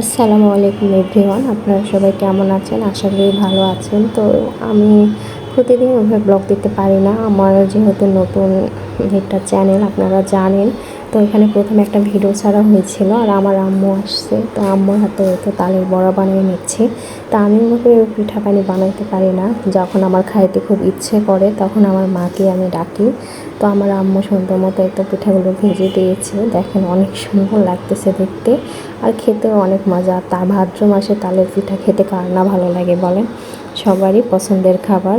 আসসালামু আলাইকুম এভরিওয়ান, আপনারা সবাই কেমন আছেন? আশা করি ভালো আছেন। তো আমি প্রতিদিন ওভাবে ব্লগ দিতে পারি না। আমার যেহেতু নতুন একটা চ্যানেল, আপনারা জানেন। তো এখানে প্রথমে একটা ভিডিও ছাড়া হয়েছিল আর আমার আম্মু আসছে। তো আম্মুর হাতে তো তালের বড়া বানিয়ে নিচ্ছি। তা আমি ওভাবে পিঠা পানি বানাইতে পারি না। যখন আমার খাইতে খুব ইচ্ছে করে, তখন আমার মাকে আমি ডাকি। তো আমার আম্মু সুন্দর মতো একটু পিঠাগুলো ভেজে দিয়েছে। দেখেন অনেক সুন্দর লাগতেছে দেখতে। আর খেতেও অনেক মজা। তা ভাদ্র মাসে তালের পিঠা খেতে কার না ভালো লাগে বলেন? সবারই পছন্দের খাবার।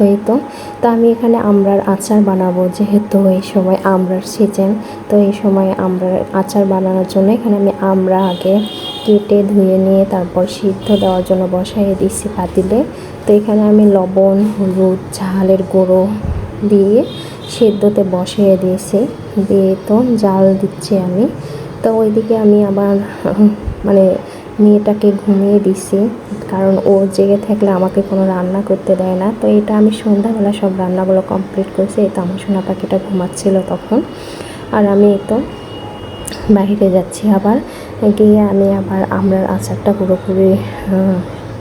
তো তো তো আমি এখানে আমরার আচার বানাবো, যেহেতু এই সময় আমরার সিজন তো এই সময় আমড়ার আচার বানানোর জন্য এখানে আমি আমরা আগে কেটে ধুয়ে নিয়ে তারপর সিদ্ধ দেওয়ার জন্য বসাইয়ে দিচ্ছি পাতিলে। তো এখানে আমি লবণ, হলুদ, ঝালের গুঁড়ো দিয়ে সেদ্ধতে বসিয়ে দিয়েছি। দিয়ে তো জাল দিচ্ছি আমি। তো ওইদিকে আমি আবার মানে মেয়েটাকে ঘুমিয়ে দিছি কারণ ও জেগে থাকলে আমাকে কোনো রান্না করতে দেয় না। তো এটা আমি সন্ধ্যাবেলা সব রান্নাগুলো কমপ্লিট করেছি, এই তো আমার সোনা পাখিটা ঘুমাচ্ছিল তখন। আর আমি তো বাইরে যাচ্ছি আবার, গিয়ে আমি আবার আমরার আচারটা পুরোপুরি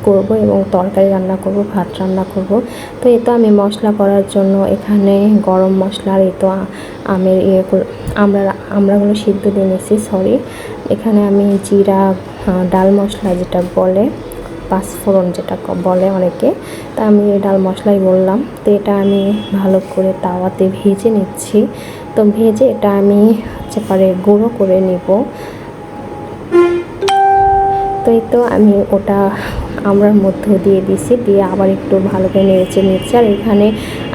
করব এবং তরকারি রান্না করব, ভাত রান্না করব। তো এ তো আমি মশলা করার জন্য এখানে গরম মশলা আর এ তো আমের ইয়ে আমরা আমরাগুলো সিদ্ধ দিয়ে নিয়েছি সরি এখানে আমি জিরা ডাল মশলা যেটা বলে পাঁচফোড়ন যেটা বলে অনেকে। তা আমি ডাল মশলাই বললাম। তো এটা আমি ভালো করে তাওয়াতে ভেজে নিচ্ছি। তো ভেজে এটা আমি হচ্ছে পরে গুঁড়ো করে নিব। তো এই তো আমি ওটা আমরার মধ্যে দিয়ে দিছি দিয়ে আবার একটু ভালো করে নেড়েছে নিচ্ছে। আর এখানে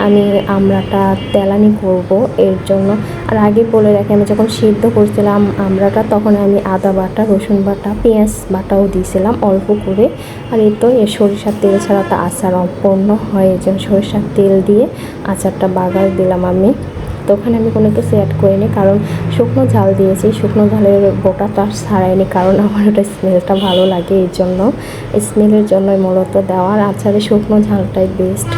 আমি আমড়াটা তেলানি করব এর জন্য। আর আগে বলে রাখি, আমি যখন সিদ্ধ করছিলাম আমড়াটা তখন আমি আদা বাটা, রসুন বাটা, পেঁয়াজ বাটাও দিয়েছিলাম অল্প করে। আর এই তো সরিষার তেল ছাড়া তো আচার অপূর্ণ হয় যে সরিষার তেল দিয়ে আচারটা বাগার দিলাম আমি। তো ওখানে আমি কোনো কিছু অ্যাড করিনি, কারণ শুকনো ঝাল দিয়েছি, শুকনো ঝালের গোটাটা ছাড়াইনি, কারণ আমার ওটা স্মেলটা ভালো লাগে এই জন্য। স্মেলের জন্যই মূলত দেওয়ার আচারে শুকনো ঝালটাই বেস্ট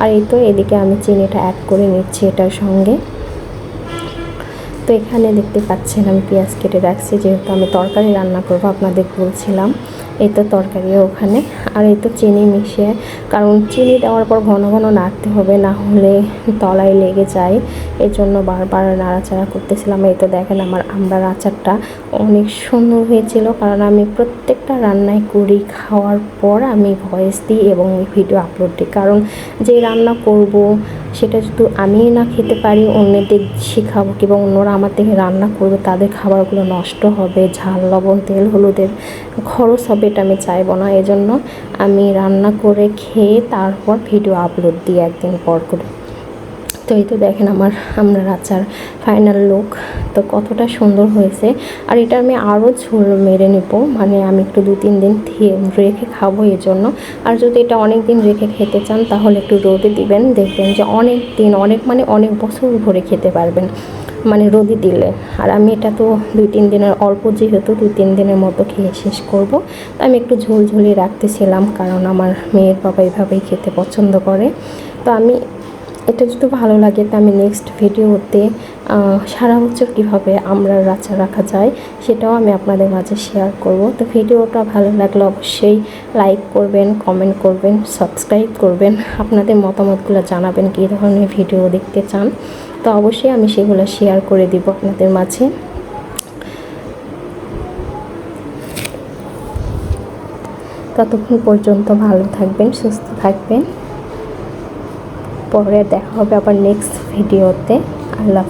আর এই তো এদিকে আমি চিনিটা অ্যাড করে নিচ্ছি এটার সঙ্গে। তো এখানে দেখতে পাচ্ছেন আমি পেঁয়াজ কেটে রাখছি, যেহেতু আমি তরকারি রান্না করব আপনাদের বলছিলাম। এই তো তরকারিও ওখানে। আর এই তো চিনি মিশিয়ে, কারণ চিনি দেওয়ার পর ঘন ঘন নাড়তে হবে, না হলে তলায় লেগে যায়। এর জন্য বারবার নাড়াচাড়া করতেছিলাম। এই তো দেখেন আমার আমড়ার আচারটা অনেক সুন্দর হয়েছিল, কারণ আমি প্রত্যেকটা রান্নায় করি, খাওয়ার পর আমি ভয়েস দিই এবং ভিডিও আপলোড দিই। কারণ যে রান্না করব সেটা শুধু আমি না খেতে পারি, অন্যদের শেখাবো কিংবা অন্যরা আমার থেকে রান্না করবে, তাদের খাবারগুলো নষ্ট হবে, ঝাল লবণ, তেল, হলুদের খরচ হবে, এটা আমি চাইব না। এজন্য আমি রান্না করে খেয়ে তারপর ভিডিও আপলোড দিই একদিন পর করে। তো এই তো দেখেন আমার আমরা আচার ফাইনাল লুক তো কতটা সুন্দর হয়েছে। আর এটা আমি আরও ঝোল মেরে নেব মানে আমি একটু দু তিন দিন রেখে খাব এর জন্য। আর যদি এটা অনেক দিন রেখে খেতে চান, তাহলে একটু রোদে দিবেন, দেখবেন যে অনেক দিন, অনেক মানে অনেক বছর ভরে খেতে পারবেন মানে রোদে দিলে। আর আমি এটা তো দুই তিন দিনের, অল্প যেহেতু দুই তিন দিনের মতো খেয়ে শেষ করব, তো আমি একটু ঝোল ঝুলিয়ে রাখতেছিলাম, কারণ আমার মেয়ের বাবা এইভাবেই খেতে পছন্দ করে। তো আমি এটা যদি ভালো লাগে তো আমি নেক্সট ভিডিওতে সারা বছর কীভাবে আমরা রাচা রাখা যায় সেটাও আমি আপনাদের মাঝে শেয়ার করব। তো ভিডিওটা ভালো লাগলে অবশ্যই লাইক করবেন কমেন্ট করবেন সাবস্ক্রাইব করবেন। আপনাদের মতামতগুলো জানাবেন কী ধরনের ভিডিও দেখতে চান। তো অবশ্যই আমি সেগুলো শেয়ার করে দিব আপনাদের মাঝে। ততক্ষণ পর্যন্ত ভালো থাকবেন, সুস্থ থাকবেন। পরে দেখা হবে আবার নেক্সট ভিডিওতে আল্লাহ